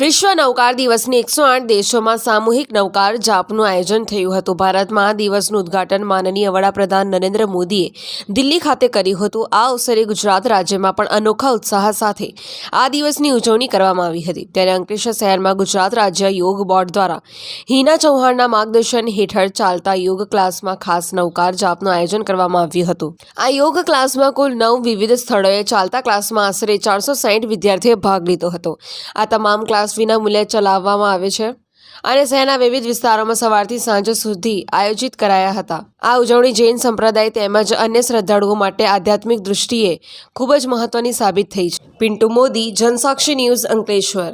વિશ્વ નૌકાર દિવસની એકસો આઠ દેશોમાં સામૂહિક નૌકાર જાપનું આયોજન થયું હતું. ભારતમાં આ દિવસનું ઉદ્ઘાટન માનનીય વડાપ્રધાન નરેન્દ્ર મોદીએ દિલ્હી ખાતે કર્યું હતું. આ અવસરે ગુજરાત રાજ્યમાં પણ અનોખા ઉત્સાહ સાથે આ દિવસની ઉજવણી કરવામાં આવી હતી. ત્યારે અંકલેશ્વર શહેરમાં ગુજરાત રાજ્ય યોગ બોર્ડ દ્વારા હિના ચૌહાણના માર્ગદર્શન હેઠળ ચાલતા યોગ ક્લાસમાં ખાસ નૌકાર જાપનું આયોજન કરવામાં આવ્યું હતું. આ યોગ ક્લાસમાં કુલ નવ વિવિધ સ્થળોએ ચાલતા ક્લાસમાં આશરે ચારસો સાહીઠ વિદ્યાર્થીઓએ ભાગ લીધો હતો. આ તમામ ક્લાસ વિના મૂલ્યે ચલાવવામાં આવે છે અને શહેરના વિવિધ વિસ્તારોમાં સવારથી સાંજ સુધી આયોજિત કરાયા હતા. આ ઉજવણી જૈન સંપ્રદાય તેમજ અન્ય શ્રદ્ધાળુઓ માટે આધ્યાત્મિક દૃષ્ટિએ ખૂબ જ મહત્વની સાબિત થઈ છે. પિન્ટુ મોદી, જનસાક્ષી ન્યૂઝ અંકલેશ્વર.